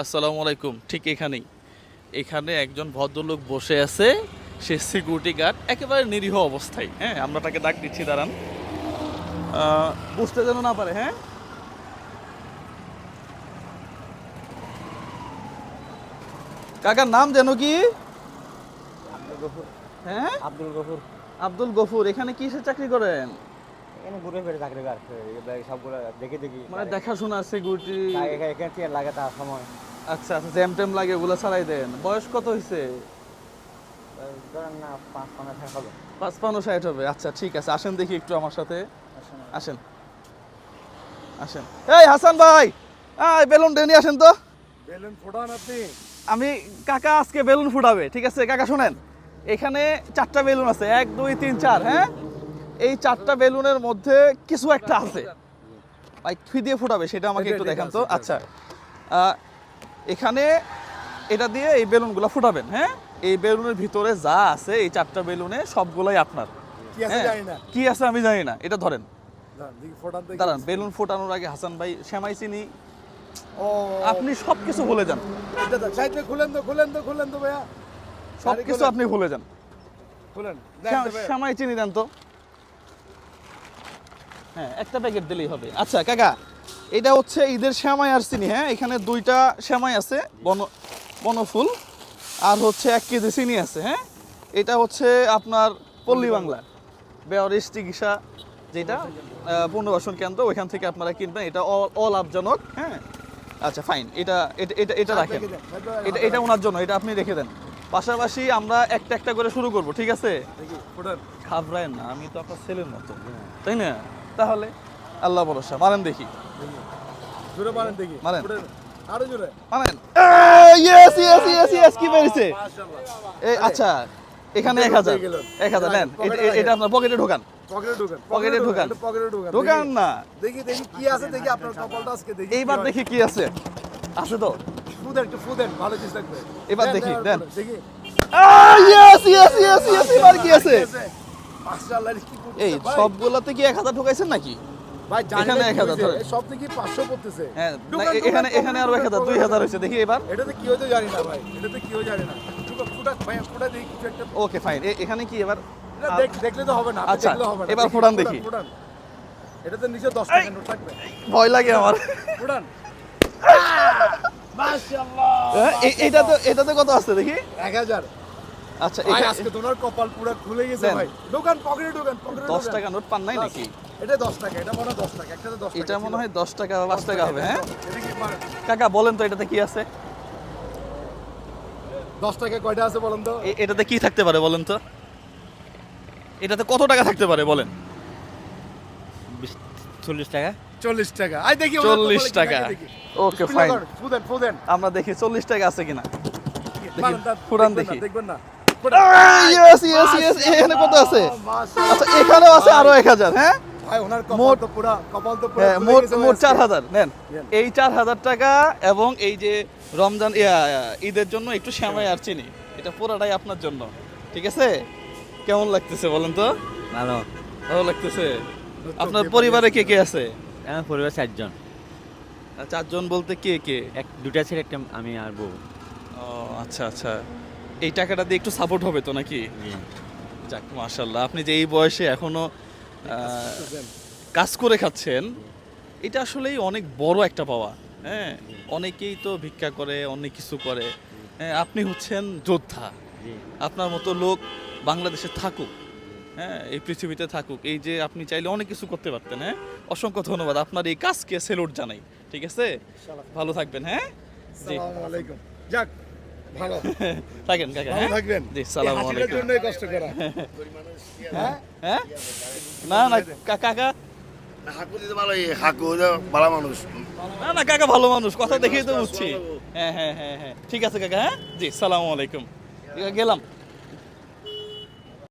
আসসালামু আলাইকুম। ঠিক এখানেই। এখানে একজন ভদ্রলোক বসে আছে সে সিকিউরিটি গার্ড একেবারে নিরীহ অবস্থায়। হ্যাঁ আমরা তাকে ডাক দিচ্ছি দাঁড়ান। বুঝতে যেন না পারে হ্যাঁ? কাকার নাম যেন কি? হ্যাঁ? আব্দুল গফুর। আব্দুল গফুর। এখানে কিসের চাকরি করেন? এখানে ঘুরে ফিরে চাকরি কাজ সবগুলো দেখে দেখি মানে দেখাশোনা সিকিউরিটি তা এখানে লাগে তার সময়। আচ্ছা আচ্ছা জ্যাম ট্যাম লাগে ওগুলো ছাড়াই দেন। বয়স কত হয়েছে ধরেন না পাঁচ পান্ন ষাট হবে আচ্ছা ঠিক আছে আসেন দেখি একটু আমার সাথে। আসেন। আসেন। এই হাসান ভাই! আয় বেলুন নিয়ে আসেন তো। বেলুন ফোটান আপনি। আমি কাকা আজকে বেলুন ফুটাবে ঠিক আছে? কাকা শোনেন এখানে চারটা বেলুন আছে এক দুই তিন চার হ্যাঁ? এই চারটা বেলুনের মধ্যে কিছু একটা আছে। ভাই ফি দিয়ে ফুটাবে সেটা আমাকে একটু দেখান তো। আচ্ছা। এখানে এটা দিয়ে এই বেলুনগুলো ফুটাবেন হ্যাঁ? এই বেলুনের ভিতরে যা আছে এই চারটা বেলুনে সবগুলোই আপনার। কি আছে হ্যাঁ, জানি না। আমি জানি না। এটা ধরেন। দাঁড়ান, বেলুন ফোটানোর আগে হাসান ভাই শ্যামাই চিনি। ও। আপনি সব কিছু ভুলে যান। খুলেন তো খুলেন তো খুলেন তো ভাইয়া। সব কিছু আপনি ভুলে যান। খুলেন। শ্যামাই চিনি দেন তো। হ্যাঁ একটা প্যাকেট দিলেই হবে। আচ্ছা কাকা এটা হচ্ছে ঈদের শ্যামাই আর চিনি হ্যাঁ? এখানে দুইটা শ্যামাই আছে বন বনফুল আর হচ্ছে এক কেজি চিনি আছে হ্যাঁ? এটা হচ্ছে আপনার পল্লী বাংলা বেয়ারিশ চিকিৎসা যেটা পুনর্বাসন কেন্দ্র ওইখান থেকে আপনারা কিনবেন। এটা অ- অলাভজনক হ্যাঁ? আচ্ছা ফাইন এটা এটা এটা এটা রাখেন। এটা এটা ওনার জন্য এটা আপনি রেখে দেন। পাশাপাশি আমরা একটা একটা করে শুরু করব ঠিক আছে? ঘাবড়ায় না আমি তো আপনার ছেলের মতো তাই না? তাহলে আল্লাহ ভরসা। মারেন দেখি। দেখি। জোরে মারেন দেখি। মারেন। আরও জোরে। মারেন ইয়েস ইয়েস ইয়েস ইয়েস কি বেরিয়েছে এই আচ্ছা এখানে এক হাজার। পেয়ে গেলেন। এক হাজার নেন। এটা- এটা আপনার পকেটে ঢোকান। পকেটে ঢুকান। পকেটে ঢুকান। পকেটে ঢুকান। ঢোকান না। দেখি দেখি কি আছে দেখি আপনার কপালটা আজকে দেখি এইবার দেখি কি আছে। আছে তো? ফু দেন একটু ফু ভালো জিনিস থাকবে। এবার দেখি, দেন। দেখি। ইয়েস ইয়েস ইয়েস ইয়েস এবার কি আছে? এই? সবগুলোতে কি এক হাজার ঢোকাইছেন নাকি? ভাই এখানে এক হাজার হয়েছে। সব থেকে 500 পড়তেছে। হ্যাঁ এখানে এখানে আরও এক হাজার দুই হাজার হয়েছে দেখি এবার। এটাতে কি হয়তো জানি না ভাই এটাতে কি জানি না। Okay fine. এখানে কি এবার? দেখ- দেখলে তো হবে না আচ্ছা, এবার দেখি, দেখি। এটাতে নিচে 10 টাকা নোট থাকবে। ভয় লাগে আমার। ফোটান। মাশাআল্লাহ হ্যাঁ, এ- এটা তো এটাতে কত আছে দেখি? 1000 আচ্ছা এখানে আজকে তোমার কপাল পুরো খুলে গেছে ভাই। দোকান পকেটে দোকান পকেটে দশ টাকা নোট পান নাই নাকি? এটা 10 টাকা এটা মনে হয় 10 টাকা একটাতে 10 টাকা এটা মনে হয় দশ টাকা বা পাঁচ টাকা হবে হ্যাঁ? কাকা বলেন তো এটাতে কি আছে? 10 টাকা কয়টা আছে বলেন তো? এটাতে কি থাকতে পারে বলেন তো? এটাতে কত টাকা থাকতে পারে বলেন? চল্লিশ টাকা। 40 টাকা। আই দেখি ওনার চল্লিশ কপালে কি টাকা। ওকে ফাইন ফুদেন ফুদেন আমরা দেখি চল্লিশ টাকা আছে কিনা। মারেন, তা ফুটান দেখবেন না, দেখি। দেখবেন না। ইয়েস ইয়েস ইয়েস এখানে কত আছে? আচ্ছা এখানেও আছে আরও এক হাজার হ্যাঁ? ভাই ওনার কপাল মোট- তো পুরা কপাল তো পুরা হ্যাঁ। চার হাজার নেন। এই চার হাজার টাকা এবং এই যে রমজান ইয়া, ঈদের জন্য একটু শ্যামাই আর চিনি এটা পুরাটাই আপনার জন্য ঠিক আছে? কেমন লাগতেছে বলেন তো? ভালো। ভালো লাগতেছে? আপনার পরিবারে কে কে আছে? আমার পরিবার চারজন। চারজন বলতে কে কে? এক দুটা ছেলে একটা আমি আর বউ। ও আচ্ছা আচ্ছা। এই টাকাটা দিয়ে একটু সাপোর্ট হবে তো নাকি? জি। যাক মাশাল্লাহ আপনি যে এই বয়সে এখনও কাজ করে খাচ্ছেন এটা আসলেই অনেক বড় একটা পাওয়া। হ্যাঁ অনেকেই তো ভিক্ষা করে অনেক কিছু করে। হ্যাঁ আপনি হচ্ছেন যোদ্ধা। আপনার মতো লোক বাংলাদেশে থাকুক। হ্যাঁ এই পৃথিবীতে থাকুক। এই যে আপনি চাইলে অনেক কিছু করতে পারতেন হ্যাঁ? অসংখ্য ধন্যবাদ। আপনার এই কাজকে সেলুট জানাই। ঠিক আছে? ভালো থাকবেন হ্যাঁ? জি। যাক ভালো। থাকেন কাকা ভালো হ্যাঁ? থাকবেন। জি সালাম আলাইকুম। জন্যই কষ্ট করা। হ্যাঁ? হ্যাঁ? না না কাকা? ভালো ভালো মানুষ না না কাকা ভালো মানুষ। কথা দেখেই তো বুঝছি। হ্যাঁ হ্যাঁ হ্যাঁ হ্যাঁ। ঠিক আছে কাকা হ্যাঁ? জি সালাম আলাইকুম। গেলাম।